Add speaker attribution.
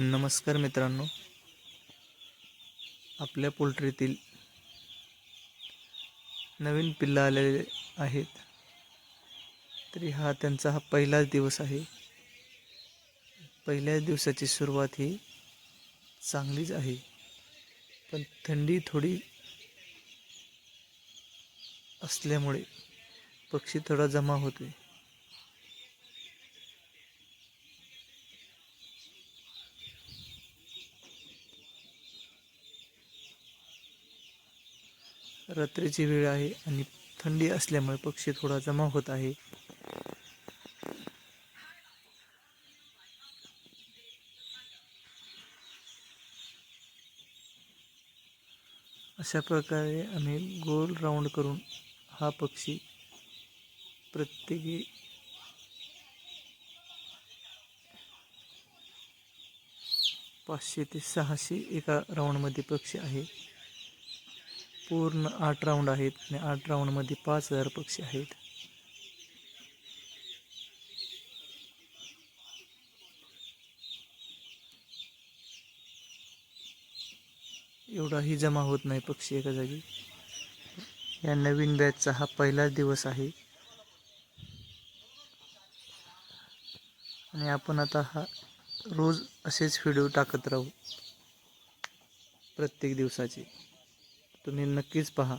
Speaker 1: नमस्कार मित्रांनो. आपल्या पोल्ट्रीतील नवीन पिल्लं आलेले आहेत. तरी हा त्यांचा हा पहिलाच दिवस आहे. पहिल्याच दिवसाची सुरुवात ही चांगलीच आहे. पण थंडी थोडी असल्यामुळे पक्षी थोडा जमा होतोय. रात्रीची वेळ आहे आणि थंडी असल्यामुळे पक्षी थोडा जमा होत आहे. अशा प्रकारे आम्ही गोल राऊंड करून हा पक्षी प्रत्येकी पाचशे ते सहाशे एका राऊंडमध्ये पक्षी आहे. पूर्ण आठ राऊंड आहेत आणि आठ राऊंडमध्ये पाच हजार पक्षी आहेत. एवढाही जमा होत नाही पक्षी एका जागी. या नवीन बॅचचा हा पहिलाच दिवस आहे. आणि आपण आता हा रोज असेच व्हिडिओ टाकत राहू. प्रत्येक दिवसाचे. तुम्ही नक्कीच पहा.